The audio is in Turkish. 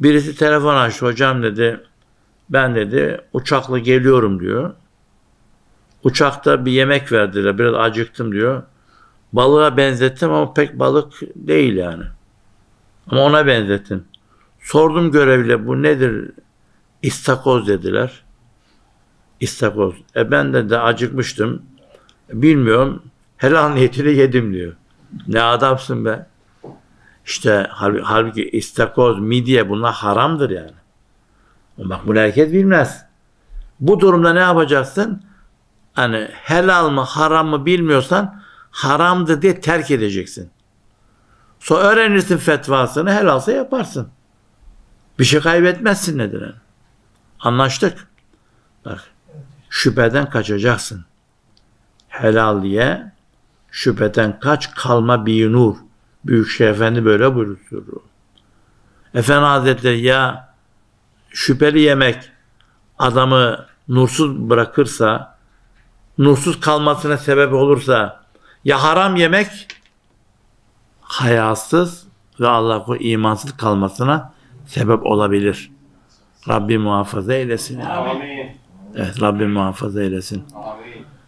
Birisi telefon açtı hocam dedi. Ben dedi uçakla geliyorum diyor. Uçakta bir yemek verdiler. Biraz acıktım diyor. Balığa benzettim ama pek balık değil yani. Ama ona benzettim. Sordum görevliye bu nedir? İstakoz dediler. İstakoz. E ben de, de acıkmıştım. Bilmiyorum. Helal niyetiyle yedim diyor. Ne adamsın be. İşte halbuki, istakoz, midye bunlar haramdır yani. Bak bunu herkes bilmez. Bu durumda ne yapacaksın? Hani helal mı haram mı bilmiyorsan haramdır diye terk edeceksin. Sonra öğrenirsin fetvasını helalsa yaparsın. Bir şey kaybetmezsin nedir yani. Anlaştık. Bak şüpheden kaçacaksın. Helal diye şüpheden kaç kalma bir nur. Büyük Şeyh Efendi böyle buyuruyor. Efendi Hazretleri ya şüpheli yemek adamı nursuz bırakırsa, nursuz kalmasına sebep olursa ya haram yemek hayasız ve Allah korusun imansız kalmasına sebep olabilir. Rabbim muhafaza eylesin. Amin. Evet Rabbim muhafaza eylesin. Amin.